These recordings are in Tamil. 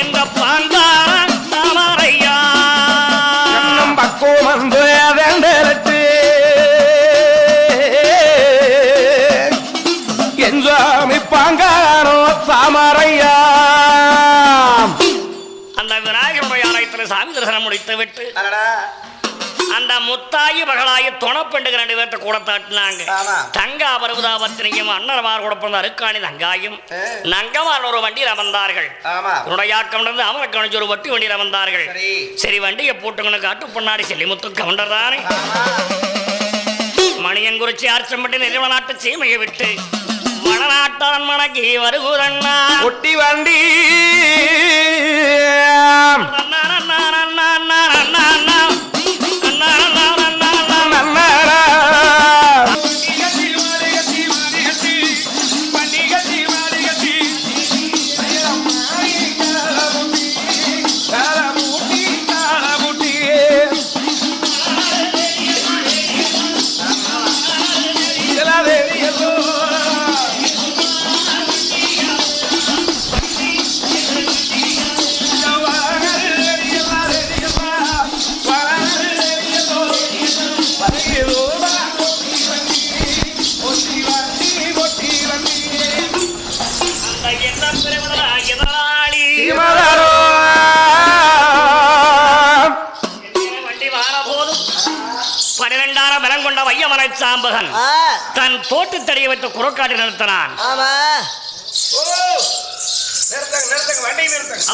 என்ற பாந்தாரன் தாமரையா கண்ணம் பக்குவம் வந்து அதண்டரட்டு என் சுவாமி பாங்காரோ தாமரையா. அந்த விநாயகருடைய ஆலயத்தில் சாமி தரிசனம் முடித்து விட்டு அந்த முத்தாயி மகளாயி துணப்பெண்டுக ரெண்டு பேர்த்த கூட தாட்டினாங்க. தங்கா பருவதாபத்திரியும் அண்ணர்மார் கூட பிறந்த அருக்காணி தங்காயும். நங்கமார் ஒரு வண்டியில் அமர்ந்தார்கள். உடையாக்கம் இருந்து அமர கணிச்சு ஒரு வட்டி வண்டியில் அமர்ந்தார்கள். சரி. வண்டியை போட்டுங்கன்னு காட்டு பொன்னாடி செல்லிமுத்து கவுண்டர் தானே. மணியங்குறிச்சி ஆர்ச்சம்பட்டி நிறுவன நாட்டு சீமையை விட்டு வடநாட்டான் மணக்கி வருகுதண்ணா ஒட்டி வண்டி. நன்னடா. சாம்பகன். தன் தோட்டு தடியை வைத்து குரக்காட்டி நிறுத்தினான் ஆமா.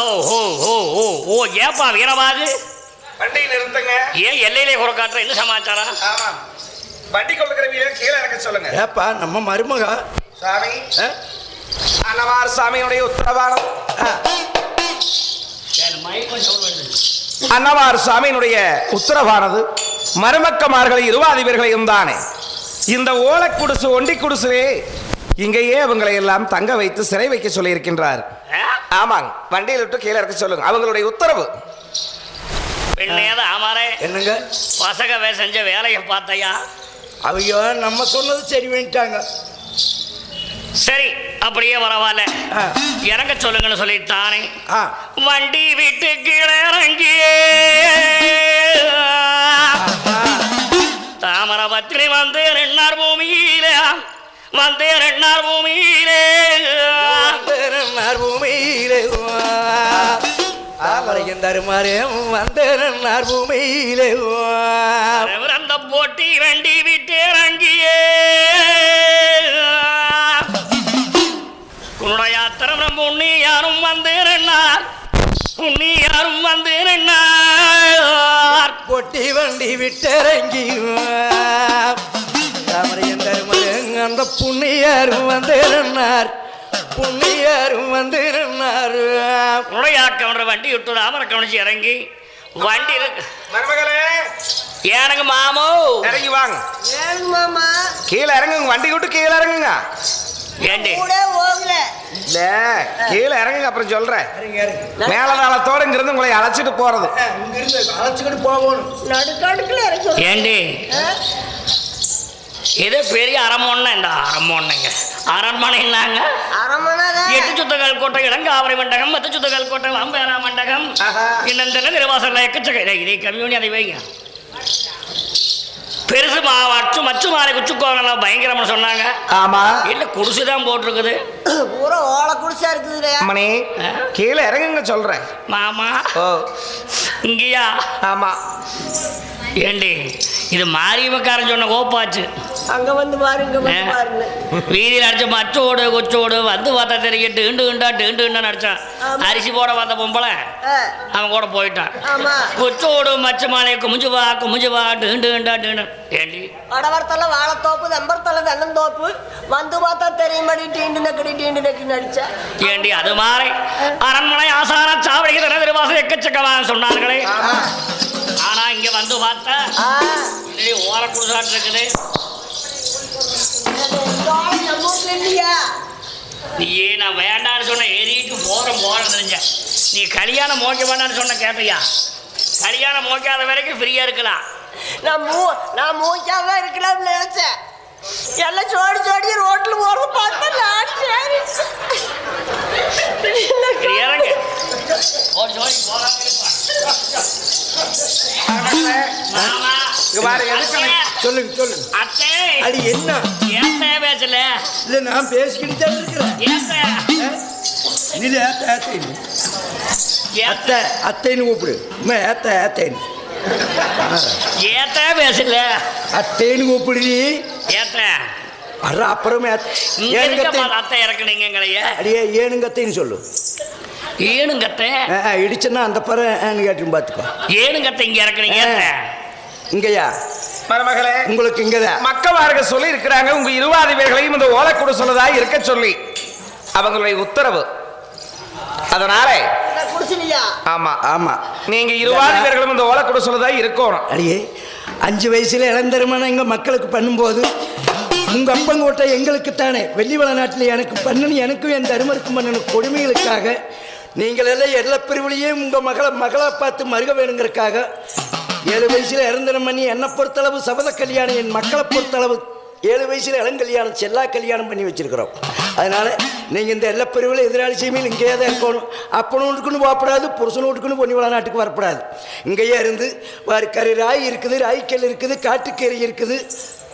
ஓ ஓ ஓ ஓ ஓ ஏப்பா வீரவாது வண்டி நிறுத்துங்க. ஏன் எல்லையிலே குரக்காட்டுற என்ன சமாச்சாரம்? ஆமா. வண்டி கொள்ளுகிற வீரர் கீழே இறக்க சொல்லுங்க. ஏப்பா நம்ம மருமக? சாமி. அன்னவார் சாமியுடைய உத்தரவாதம். அன்னவார் சாமியினுடைய உத்தரவானது மருமக்கமார்களை இருவாதிபர்களையும் தானே. இந்த ஓலை குடிசு ஒண்டி குடிசுவே இங்கேயே அவங்களை எல்லாம் தங்க வைத்து சிறை வைக்க சொல்லியிருக்கின்றார். ஆமாங்க. வண்டியில் விட்டு கீழே இறக்க சொல்லுங்க. அவங்களுடைய உத்தரவு. பெண்ணேத ஆமாரே என்னங்க? பசகவே செஞ்ச வேலையை பார்த்தையா? அவங்க நம்ம சொன்னது சரி பண்ணிட்டாங்க. சரி அப்படியே பரவாயில்ல. இறங்க சொல்லுங்கன்னு சொல்லிட்டானே. ஆ. வண்டி விட்டு கீழே இறங்கியே. வந்து ரெண்டார் பூமியிலே. பூமியிலே. தாமரையும் தருமாறே வந்தேன் பூமியிலே. அந்த போட்டி வண்டி விட்டு இறங்கியே. உன்னுடைய யாத்திரம் உன்னி யாரும் வந்து ரெண்டார் உன்னி யாரும் வந்து ரெண்டார் பொட்டி வண்டி விட்டிறங்கி தாமரையும் தருமாறே அந்த புண்ணியாரும் வந்தேன்னார் புண்ணியாரும் வந்தேன்னார் உடையாக்கவன்ற வண்டி விட்டு ராமரை கவனிச்சு இறங்கி. வண்டி மருமகளே. ஏனுங்க மாமோ? இறங்கி வாங்க. மாமா? கீழே இறங்குங்க வண்டி விட்டு கீழே இறங்குங்க. ஏண்டி? இல்ல கீழே இறங்குங்க அப்புறம் சொல்றேன். மேலதாளத்தோட இங்கிருந்து உங்களை அழைச்சிட்டு போறது. இங்கிருந்து அழைச்சிக்கிட்டு போகணும். ஏண்டி? ஏதோ பெரிய அரமோன்னா இந்த அரமோன்னுங்க அரண்மனைன்னாங்க எட்டு சுத்தங்கள் கோட்டை இளங்காவரை மண்டகம் பத்து சுத்தங்கள் கோட்டை வம்பேரா மண்டகம் ஆஹா. இன்னும் திருவாசல்ல எக்கச்சக்க. இதை- கம்யூனி அதை வைங்க. பெருசு மாவாச்சு மச்சு மாலை குச்சுக்கோங்கலாம் பயங்கரம்னு சொன்னாங்க. ஆமா. இல்ல குடிசை தான் போட்டிருக்குது? பூரா ஓலை குடிசா இருக்குது அம்மணி கீழே இறங்குங்க சொல்றேன். மாமா. ஓ. இங்கேயா? ஆமா. ஏண்டி இது மாரியம்மக்காரன் சொன்ன கோப்பாச்சு. அங்க வந்து பாருங்க பாருங்க வீதியில் அடிச்ச மச்சோடு கொச்சோடு வந்து பார்த்தா தெரியும் டீண்டு கிண்டா டீண்டு கிண்டா. அரிசி போட வந்த பொம்பளை. அவன் கூட போயிட்டான். கொச்சோடு மச்ச மாலை குமிஞ்சு வா குமிஞ்சு வா டீண்டு கிண்டா டீண்டு. ஏண்டி? வடவரத்தல வாழைத்தோப்பு தெம்பரத்தல தென்னந்தோப்பு. வந்து பார்த்தா தெரியுமாடி டீண்டு நக்கடி டீண்டு நக்கடி நடிச்சா. ஏண்டி அது மாதிரி அரண்மனை ஆசார சாவடிக்கு திருவாசம் எக்கச்சக்கமாக சொன்னார்களே. ஆனா இங்க வந்து பார்த்தா ஓர குடிசாட்டு இருக்குது சப்போர்ட் இல்லையா நீயே நான் வேண்டாம்னு சொன்ன எரிட்டு போகிறோம் போகிறேன் தெரிஞ்ச நீ கல்யாணம் மோக்க வேண்டான்னு சொன்ன கேட்டியா கல்யாணம் மோக்காத வரைக்கும் ஃப்ரீயாக இருக்கலாம். நான் மூ நான் மூச்சாவே இருக்கலாம் நினச்சேன். எல்லாம் சோடி சோடி ரோட்டில் போகிறது பார்த்தா நான் சரி. இறங்க. மாமா சொல்லுங்க சொல்லுங்க. அத்தை அடி என்ன? இல்ல நான் பேசிக்கிட்டு தான் இருக்கிறேன். நீ ஏத்த ஏத்தைன்னு ஏத்த அத்தை அத்தைன்னு. கூப்பிடு. அம்மா, ஏத்த ஏத்தைன்னு ஏத்த பேசல? அத்தைன்னு கூப்பிடுடி ஏத்த அற அப்புறமே அத்தை. இறக்குனீங்க எங்களைய அடியே ஏனுங்க அத்தைன்னு சொல்லு. ஏனுங்கத்தை இடிச்சேன்னா அந்த பறை கேட்டு பார்த்துக்கோ. ஏனுங்கத்தை இங்க இறக்குனீங்க? இங்கயா? மருமகளே உங்களுக்கு இங்கதான் மக்கவார்கள் சொல்லி இருக்கிறாங்க உங்க இருவாதிபர்களையும் இந்த ஓலைக்குடு சொல்லதா இருக்க சொல்லி. அவங்களுடைய உத்தரவு. அதனால ஆமா. ஆமா. நீங்க இருவாதிபர்களும் இந்த ஓலைக்குடு சொல்லதா இருக்கணும். அடியே அஞ்சு வயசுல இளந்தருமணம் எங்க மக்களுக்கு பண்ணும்போது உங்க அப்பங்கோட்டை எங்களுக்கு தானே வெள்ளிவள நாட்டில் எனக்கு பண்ணணும் எனக்கும் என் தருமருக்கும் பண்ணணும் கொடுமைகளுக்காக நீங்கள் எல்லாம் எல்லா பிரிவுலையும் உங்க மகளை மகளை பார்த்து மருக வேணுங்கிறக்காக ஏழு வயசுல இறந்தனம் பண்ணி என்னை பொறுத்தளவு சபத கல்யாணம் என் மக்களை பொறுத்தளவு ஏழு வயசுல இளங்கல்யாணம் செல்லா கல்யாணம் பண்ணி வச்சிருக்கிறோம். அதனால நீங்க இந்த எல்லா பிரிவில் எதிராளி செய்மையில் இங்கேயே தான் இருக்கணும். அப்பனும் வீட்டுக்குன்னு போகப்படாது புருஷன் வீட்டுக்குன்னு பொன்னிவள நாட்டுக்கு வரப்படாது. இங்கேயே இருந்து வாரி கறி ராய் இருக்குது ராய்க்கல் இருக்குது காட்டுக்கீரை இருக்குது.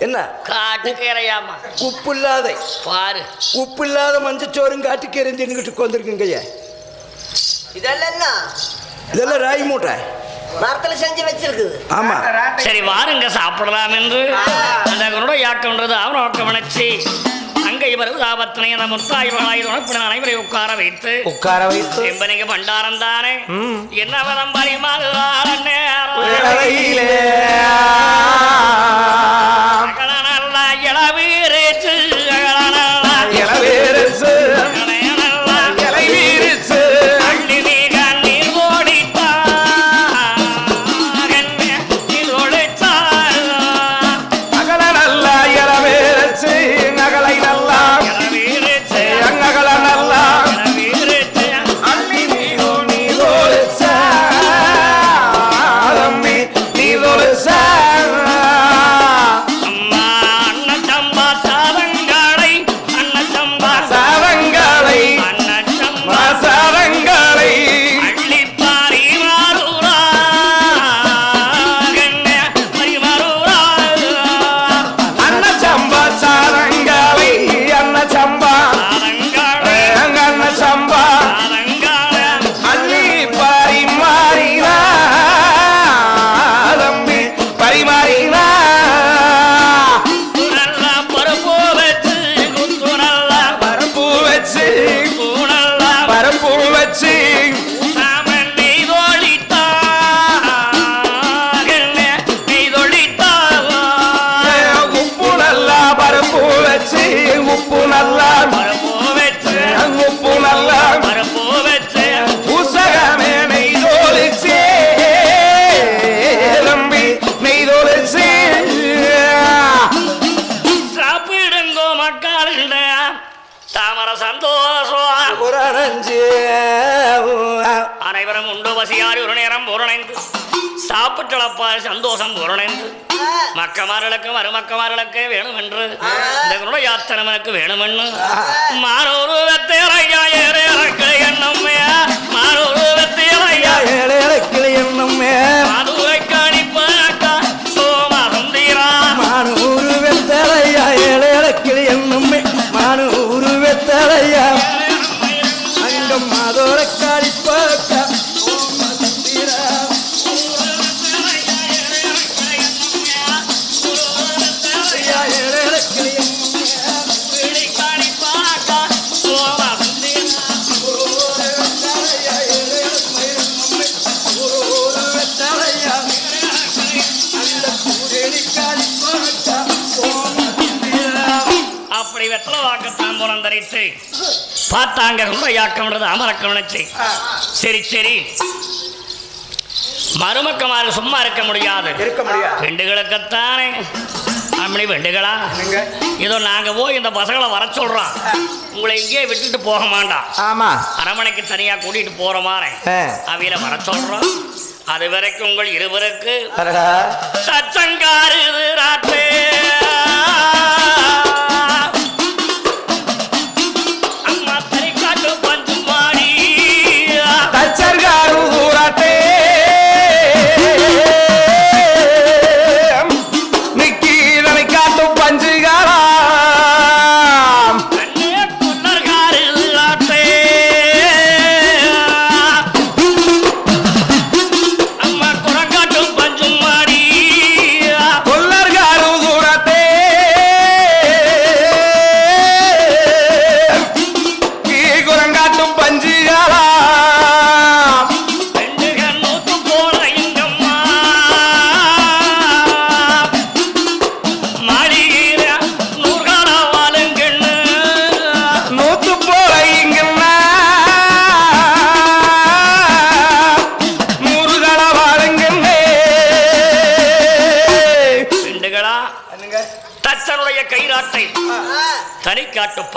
என்ன? காட்டுக்கேறையாமா உப்பு இல்லாத பாரு. உப்பு இல்லாத மஞ்சச்சோறும் காட்டுக்கீரை தின்னுக்கிட்டு உட்காந்துருக்குங்கய்யா இதெல்லாம் இதெல்லாம் ராய் மூட்டை. மரத்துல செஞ்சு வச்சிருக்குது. ஆமா. சரி வாருங்க சாப்பிடலாம் என்று அந்த யாக்கம்ன்றது அவனோக்கம் நினைச்சு அங்க இவர் ஆபத்தினை அந்த முத்தாய்வர்களாய் உணப்பின அனைவரை உட்கார வைத்து உட்கார வைத்து. செம்பனிக்கு பண்டாரம் தானே. என்ன விதம் பரிமாறுவார் நேரம் பூரணைந்து மக்கமார்களுக்கு மருமக்கமார்களுக்கு வேணுமென்று இந்த குருட யாத்திரமனுக்கு வேணுமென்று மானூரு வெத்தேரையா ஏறேறக்கு எண்ணம் மானூரு வெத்தேரையா ஏழைக்கிளை என்னம்மே மாதுரை தரித்து பார்த்தாங்க ரொம்ப யாக்கம்ன்றது அமரக்கம் நினைச்சு. சரி சரி. மருமக்கமாறு சும்மா இருக்க முடியாது. இருக்க முடியாது. வெண்டுகளுக்குத்தானே அப்படி வெண்டுகளா இதோ நாங்க போய் இந்த பசங்களை வர சொல்றோம். உங்களை இங்கேயே விட்டுட்டு போக மாட்டான். ஆமா. அரமனைக்கு தனியா கூட்டிட்டு போற மாதிரி. அவையில வர சொல்றோம். அது வரைக்கும் உங்கள் இருவருக்கு அடடா. சச்சங்காருது ராட்டே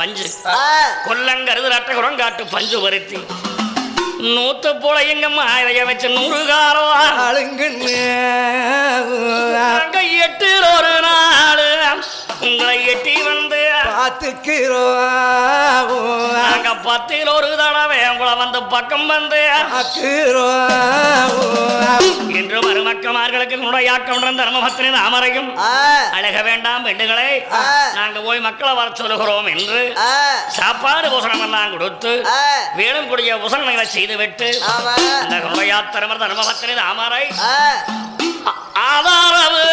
பஞ்சு. கொல்லங்கருது ரட்டகுரம் காட்டு பஞ்சு பருத்தி நூத்து போல எங்கம்மா இதைய வச்சு நூறு காரம் ஆளுங்கண்ணு. நாங்க எட்டு ஒரு நாள். உங்களை எட்டி பார்த்துக்கிறோம். நாங்க பத்தில் ஒரு தடவை உங்களை வந்து பக்கம் வந்து இன்று மருமக்கமார்களுக்கு நுழையாக்கம் தர்மபத்தினி அமரையும் ஆ, அழக வேண்டாம் பெண்டுகளை. ஆ. நாங்க போய் மக்களை வர சொல்லுகிறோம் என்று. சாப்பாடு பூசணம் எல்லாம் கொடுத்து. வேலும் கூடிய பூசணங்களை செய்துவிட்டு. அந்த நுழையாத்திரமர் தர்மபத்தினி ஆதாரவு ஆதரவு,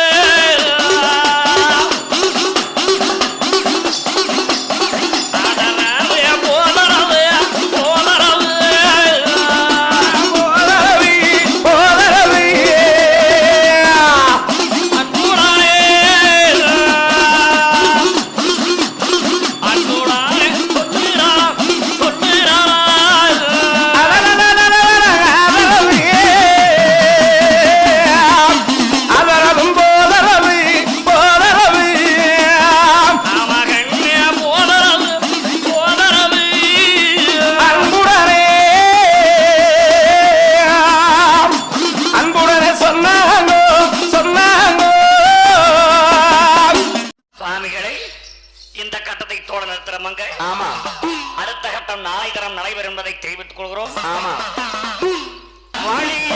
நாளை தரம் நடைபெறும் என்பதை தெரிவித்துக் கொள்கிறோம். ஆமா. வாழிய.